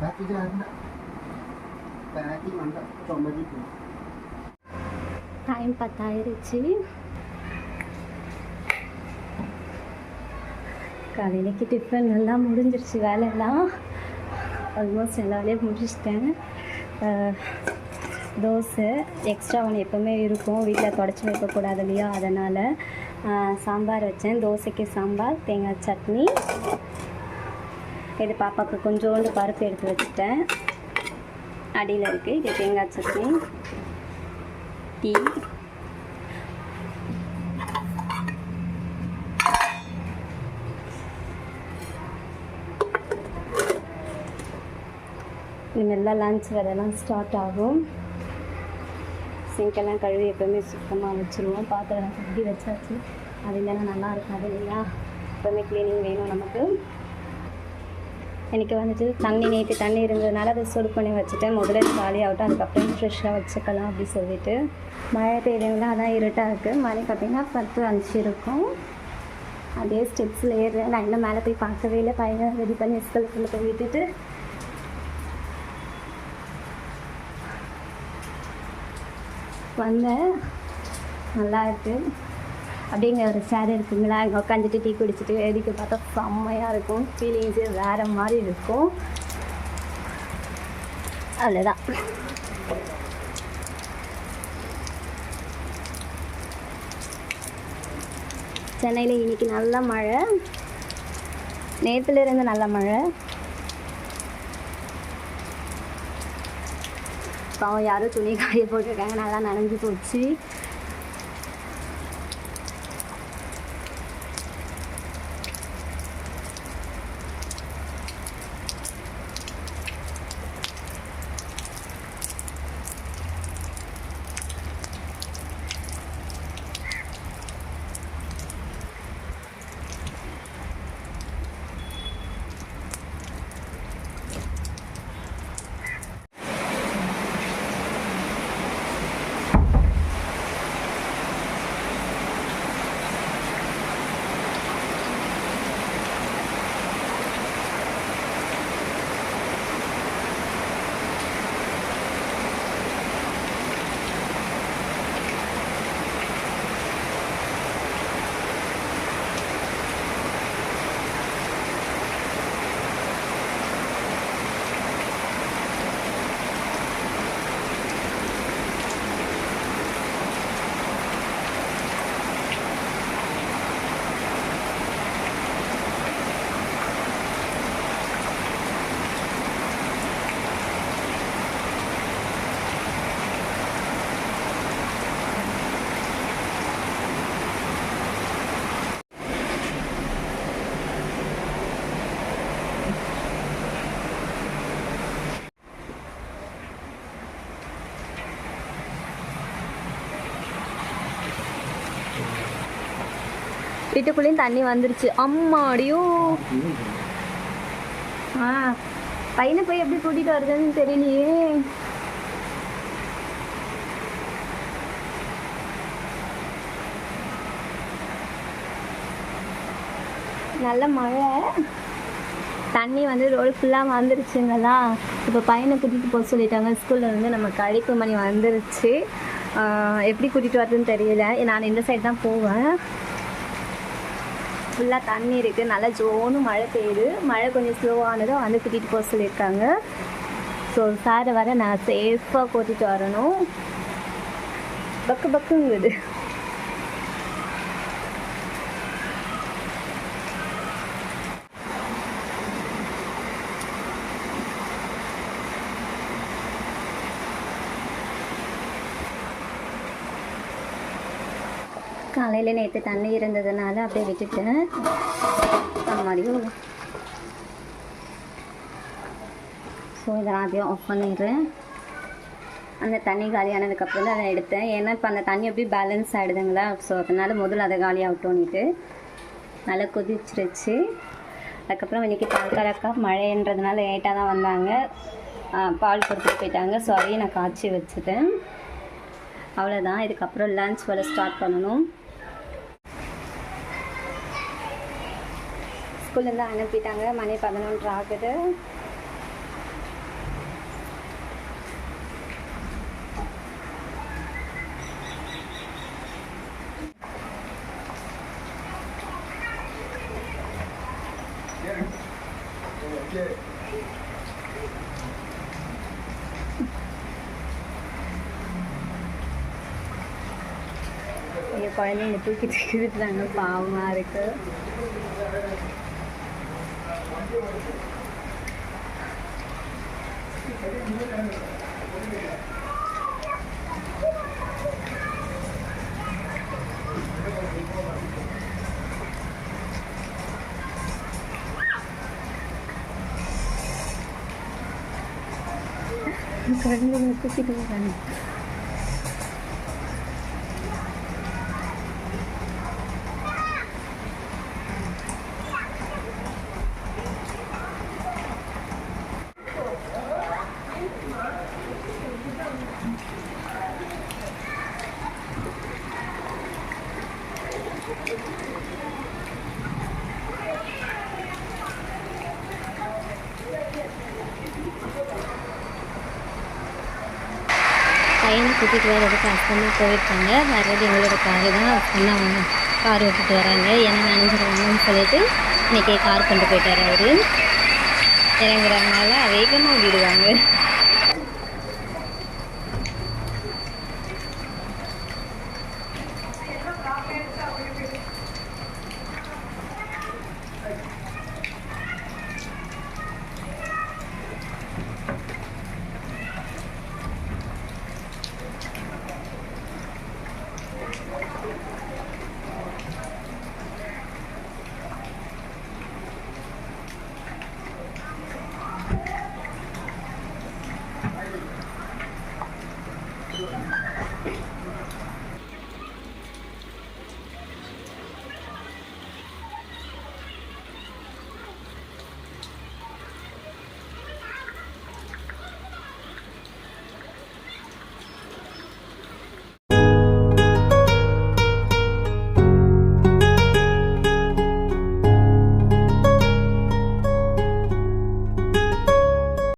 Time time പത്തായിരിച്ച് காலையிலக்கு tiffin எல்லாம் முடிஞ்சிருச்சு வேலையெல்லாம் ஆல்மோஸ்ட் எல்லா வேலையும் முடிச்சிட்டேன் தோசை எக்ஸ்ட்ரா ஒன்று எப்போவுமே இருக்கும் வீட்டில் தொடச்சி வைக்கக்கூடாது இல்லையா அதனால் சாம்பார் வச்சேன். தோசைக்கு சாம்பார் தேங்காய் சட்னி. இது பாப்பாவுக்கு கொஞ்சோண்டு பருப்பு எடுத்து வச்சுட்டேன். அடியில் இருக்குது இது தேங்காய் சட்னி. டீ. இனிமேல் லஞ்ச் வேலைலாம் ஸ்டார்ட் ஆகும். சிங்கெல்லாம் கழுவி எப்போவுமே சுத்தமாக வச்சுருவோம். பாத்திரம் கட்டி வச்சாச்சு. அது இல்லைன்னா நல்லா இருக்காது இல்லையா? எப்போவுமே க்ளீனிங் வேணும் நமக்கு. எனக்கு வந்துட்டு தண்ணி நேற்று தண்ணி இருந்ததுனால அதை சுடு பண்ணி வச்சுட்டேன். முதல்ல இது காலி ஆகட்டும் அதுக்கப்புறம் ஃப்ரெஷ்ஷாக வச்சுக்கலாம் அப்படி சொல்லிட்டு. மழை பெய்யுதுங்களா அதான் இருட்டாக இருக்குது மழை பார்த்தீங்கன்னா பத்து அஞ்சு இருக்கும் அதே ஸ்டெப்ஸில் ஏறுறேன். நான் இன்னும் மேலே போய் பார்க்கவே இல்லை. பையனை ரெடி பண்ணி ஸ்கூலுக்குள்ளே போய் விட்டுட்டு வந்தேன் நல்லா இருக்குது அப்படிங்கிற ஒரு சேர் இருக்குங்களா? இங்கே உட்காந்துட்டு டீ குடிச்சிட்டு வேடிக்கை பார்த்தா செம்மையாக இருக்கும். ஃபீலிங்ஸு வேறு மாதிரி இருக்கும். அவ்வளோதான் சென்னையில் இன்னைக்கு நல்ல மழை. நேற்றுலேருந்து நல்ல மழை. பாவம் யாரும் துணி காய போட்டிருக்காங்க நல்லா நனைஞ்சு போச்சு. வீட்டுக்குள்ளேயும் தண்ணி வந்துருச்சு. அம்மாடியோ. ஆ பையனை போய் எப்படி கூட்டிகிட்டு வருதுன்னு தெரியலையே. நல்ல மழை. தண்ணி வந்து ரோடு ஃபுல்லாக வந்துருச்சுங்களா? இப்போ பையனை கூட்டிகிட்டு போக சொல்லிட்டாங்க. ஸ்கூலில் வந்து நமக்கு அழைப்பு மணி வந்துருச்சு. ஆஹ் எப்படி கூட்டிகிட்டு வரதுன்னு தெரியல. நான் இந்த சைடு தான் போவேன். ஃபுல்லாக தண்ணி இருக்குது நல்லா ஜோனு மழை பெய்யுது. மழை கொஞ்சம் ஸ்லோவானதும் வந்து கூட்டிகிட்டு போக சொல்லியிருக்காங்க. ஸோ சாரை வர நான் சேஃபாக கூட்டிகிட்டு வரணும். பக்கு பக்குங்குது. காலையில் நேற்று தண்ணி இருந்ததுனால அப்படியே விட்டுட்டேன் மாதிரியும் ஸோ இதை அப்படியே ஆஃப் பண்ணிடுறேன் அந்த தண்ணி காலியானதுக்கப்புறம் தான் அதை எடுத்தேன். ஏன்னா இப்போ அந்த தண்ணி அப்படியே பேலன்ஸ் ஆகிடுதுங்களா ஸோ அதனால் முதல்ல அதை காலியாகட்டோன்னுட்டு நல்லா கொதிச்சிருச்சு. அதுக்கப்புறம் இன்றைக்கி பால்கார மழைன்றதுனால லேட்டாக தான் வந்தாங்க. பால் கொடுத்துட்டு போயிட்டாங்க. ஸோ அதையும் நான் காய்ச்சி வச்சுட்டேன். அவ்வளோதான் இதுக்கப்புறம் லன்ச் வேலை ஸ்டார்ட் பண்ணணும். ஸ்கூல்லேருந்து அனுப்பிட்டாங்க மணி பதினொன்று ஆகுது. என் குழந்தைங்க தூக்கிட்டு விட்டுறாங்க பாவமாக இருக்குது Kerana aku tidur kan. பையனை கூட்டிகிட்டு வர்றதுக்கு ஹஸ்பண்டும் போயிருக்காங்க. வர்றது எங்களோட காரு தான் ஹஸ்பண்ட் அவங்க கார் விட்டுட்டு வராங்க. ஏன்னா நினைஞ்சிருவாங்கன்னு சொல்லிட்டு இன்றைக்கி கார் கொண்டு போயிட்டார் அவர். இறங்குறதுனால வேகமாக ஓடிடுவாங்க.